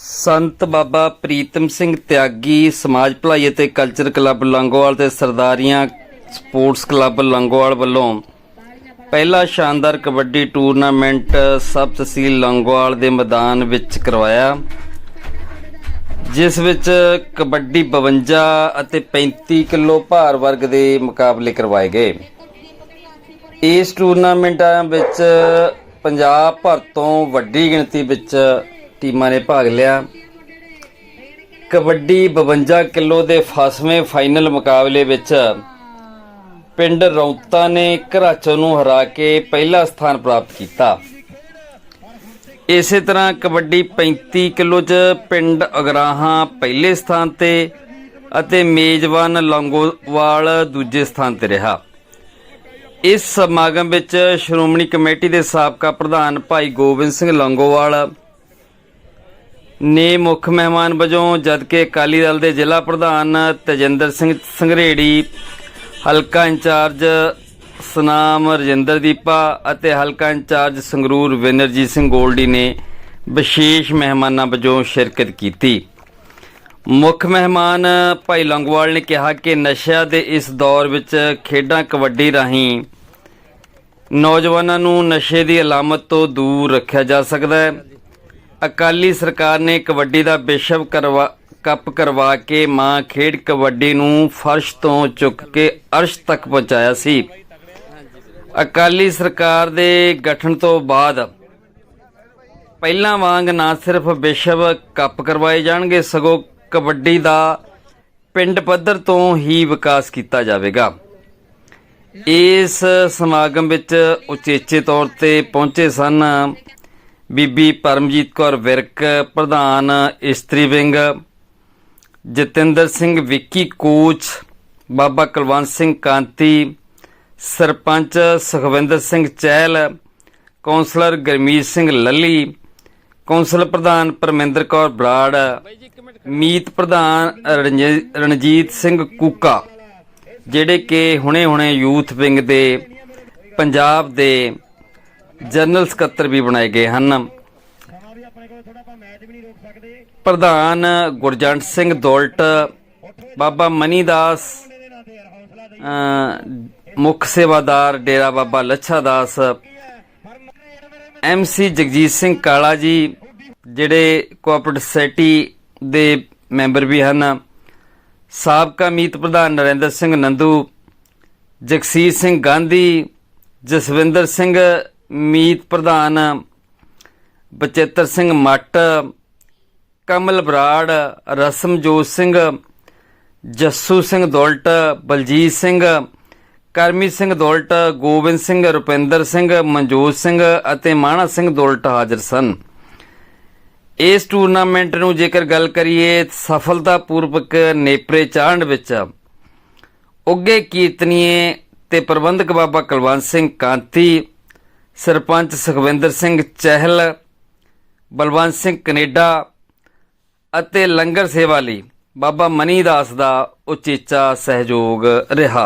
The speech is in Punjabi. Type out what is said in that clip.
ਸੰਤ ਬਾਬਾ ਪ੍ਰੀਤਮ ਸਿੰਘ ਤਿਆਗੀ ਸਮਾਜ ਭਲਾਈ ਅਤੇ ਕਲਚਰ ਕਲੱਬ ਲੰਗੋਵਾਲ ਤੇ ਸਰਦਾਰੀਆਂ ਸਪੋਰਟਸ ਕਲੱਬ ਲੰਗੋਵਾਲ ਵੱਲੋਂ ਪਹਿਲਾ ਸ਼ਾਨਦਾਰ ਕਬੱਡੀ ਟੂਰਨਾਮੈਂਟ ਸਬ ਤਹਿਸੀਲ ਲੰਗੋਵਾਲ ਦੇ ਮੈਦਾਨ ਵਿੱਚ ਕਰਵਾਇਆ, ਜਿਸ ਵਿੱਚ ਕਬੱਡੀ 52 ਅਤੇ 35 ਕਿਲੋ ਭਾਰ ਵਰਗ ਦੇ ਮੁਕਾਬਲੇ ਕਰਵਾਏ ਗਏ। ਇਸ ਟੂਰਨਾਮੈਂਟਾਂ ਵਿੱਚ ਪੰਜਾਬ ਭਰ ਤੋਂ ਵੱਡੀ ਗਿਣਤੀ ਵਿੱਚ ਟੀਮਾਂ ਨੇ ਭਾਗ ਲਿਆ। ਕਬੱਡੀ 52 ਕਿਲੋ ਦੇ ਫਸਵੇਂ ਫਾਈਨਲ ਮੁਕਾਬਲੇ ਵਿੱਚ ਪਿੰਡ ਰੌਤਾ ਨੇ ਘਰਾਚੋ ਨੂੰ ਹਰਾ ਕੇ ਪਹਿਲਾ ਸਥਾਨ ਪ੍ਰਾਪਤ ਕੀਤਾ। ਇਸੇ ਤਰ੍ਹਾਂ ਕਬੱਡੀ 35 ਕਿਲੋ 'ਚ ਪਿੰਡ ਅਗਰਾਹਾਂ ਪਹਿਲੇ ਸਥਾਨ ਤੇ ਅਤੇ ਮੇਜ਼ਬਾਨ ਲੰਗੋਵਾਲ ਦੂਜੇ ਸਥਾਨ ਤੇ ਰਿਹਾ। ਇਸ ਸਮਾਗਮ ਵਿੱਚ ਸ਼੍ਰੋਮਣੀ ਕਮੇਟੀ ਦੇ ਸਾਬਕਾ ਪ੍ਰਧਾਨ ਭਾਈ ਗੋਬਿੰਦ ਸਿੰਘ ਲੰਗੋਵਾਲ ਨੇ ਮੁੱਖ ਮਹਿਮਾਨ ਵਜੋਂ ਜਦਕਿ ਅਕਾਲੀ ਦਲ ਦੇ ਜ਼ਿਲ੍ਹਾ ਪ੍ਰਧਾਨ ਤੇਜਿੰਦਰ ਸਿੰਘ ਸੰਘਰੇੜੀ, ਹਲਕਾ ਇੰਚਾਰਜ ਸਨਾਮ ਰਜਿੰਦਰ ਦੀਪਾ ਅਤੇ ਹਲਕਾ ਇੰਚਾਰਜ ਸੰਗਰੂਰ ਵਿਨਰਜੀਤ ਸਿੰਘ ਗੋਲਡੀ ਨੇ ਵਿਸ਼ੇਸ਼ ਮਹਿਮਾਨਾਂ ਵਜੋਂ ਸ਼ਿਰਕਤ ਕੀਤੀ। ਮੁੱਖ ਮਹਿਮਾਨ ਭਾਈ ਲੰਗਵਾਲ ਨੇ ਕਿਹਾ ਕਿ ਨਸ਼ਿਆਂ ਦੇ ਇਸ ਦੌਰ ਵਿੱਚ ਖੇਡਾਂ ਕਬੱਡੀ ਰਾਹੀਂ ਨੌਜਵਾਨਾਂ ਨੂੰ ਨਸ਼ੇ ਦੀ ਅਲਾਮਤ ਤੋਂ ਦੂਰ ਰੱਖਿਆ ਜਾ ਸਕਦਾ ਹੈ। ਅਕਾਲੀ ਸਰਕਾਰ ਨੇ ਕਬੱਡੀ ਦਾ ਵਿਸ਼ਵ ਕਰਵਾ, ਕੱਪ ਕਰਵਾ ਕੇ ਮਾਂ ਖੇਡ ਕਬੱਡੀ ਨੂੰ ਫਰਸ਼ ਤੋਂ ਚੁੱਕ ਕੇ ਅਰਸ਼ ਤੱਕ ਪਹੁੰਚਾਇਆ ਸੀ। ਅਕਾਲੀ ਸਰਕਾਰ ਦੇ ਗਠਨ ਤੋਂ ਬਾਅਦ ਪਹਿਲਾਂ ਵਾਂਗ ਨਾ ਸਿਰਫ ਵਿਸ਼ਵ ਕੱਪ ਕਰਵਾਏ ਜਾਣਗੇ, ਸਗੋਂ ਕਬੱਡੀ ਦਾ ਪਿੰਡ ਪੱਧਰ ਤੋਂ ਹੀ ਵਿਕਾਸ ਕੀਤਾ ਜਾਵੇਗਾ। ਇਸ ਸਮਾਗਮ ਵਿੱਚ ਉਚੇਚੇ ਤੌਰ ਤੇ ਪਹੁੰਚੇ ਸਨ ਬੀਬੀ ਪਰਮਜੀਤ ਕੌਰ ਵਿਰਕ, ਪ੍ਰਧਾਨ ਇਸਤਰੀ wing, Jatinder Singh Vicky coach, Baba Kulwant Singh Kanti, sarpanch Sukhwinder Singh Chahal, councillor Garmit Singh Lalli, council ਪ੍ਰਧਾਨ ਪਰਮਿੰਦਰ ਕੌਰ ਬਰਾੜ, ਮੀਤ ਪ੍ਰਧਾਨ ਰਣਜੀ- ਰਣਜੀਤ ਸਿੰਘ ਕੂਕਾ, ਜਿਹੜੇ ਕਿ ਹੁਣੇ-ਹੁਣੇ ਯੂਥ ਵਿੰਗ ਦੇ, ਪੰਜਾਬ ਦੇ ਜਨਰਲ ਸਕੱਤਰ ਵੀ ਬਣਾਏ ਗਏ ਹਨ। ਪ੍ਰਧਾਨ ਗੁਰਜੰਟ ਸਿੰਘ ਦੌਲਟ, ਬਾਬਾ ਮਨੀ ਦਾਸ ਮੁੱਖ ਸੇਵਾਦਾਰ ਡੇਰਾ ਬਾਬਾ ਲੱਛਾ ਦਾਸ ਐਮਸੀ ਜਗਜੀਤ ਸਿੰਘ ਕਾਲਾ ਜੀ, ਜਿਹੜੇ ਕੋਆਪਰੇਟਿਵ ਸੋਸਾਇਟੀ ਦੇ ਮੈਂਬਰ ਵੀ ਹਨ। ਸਾਬਕਾ ਮੀਤ ਪ੍ਰਧਾਨ ਨਰਿੰਦਰ ਸਿੰਘ ਨੰਦੂ, ਜਗਸੀਰ ਸਿੰਘ ਗਾਂਧੀ, ਜਸਵਿੰਦਰ ਸਿੰਘ ਮੀਤ ਪ੍ਰਧਾਨ ਬਚੇਤਰ ਸਿੰਘ ਮੱਟ, ਕਮਲ ਬਰਾੜ, ਰਸਮਜੋਤ ਸਿੰਘ, ਜੱਸੂ ਸਿੰਘ ਦੌਲਟ, ਬਲਜੀਤ ਸਿੰਘ ਕਰਮੀ ਸਿੰਘ ਦੌਲਟ, ਗੋਬਿੰਦ ਸਿੰਘ, ਰੁਪਿੰਦਰ ਸਿੰਘ, ਮਨਜੋਤ ਸਿੰਘ ਅਤੇ ਮਾਣਾ ਸਿੰਘ ਦੌਲਟ ਹਾਜ਼ਰ ਸਨ। ਇਸ ਟੂਰਨਾਮੈਂਟ ਨੂੰ ਜੇਕਰ ਗੱਲ ਕਰੀਏ ਸਫਲਤਾਪੂਰਵਕ ਨੇਪਰੇ ਚਾੜਨ ਵਿੱਚ ਉੱਗੇ ਕੀਰਤਨੀਏ ਤੇ ਪ੍ਰਬੰਧਕ ਬਾਬਾ ਕੁਲਵੰਤ ਸਿੰਘ ਕਾਂਤੀ ਸਰਪੰਚ ਸੁਖਵਿੰਦਰ ਸਿੰਘ ਚਹਿਲ, ਬਲਵੰਤ ਸਿੰਘ ਕੈਨੇਡਾ ਅਤੇ ਲੰਗਰ ਸੇਵਾ ਲਈ ਬਾਬਾ ਮਨੀ ਦਾਸ ਦਾ ਉਚੇਚਾ ਸਹਿਯੋਗ ਰਿਹਾ।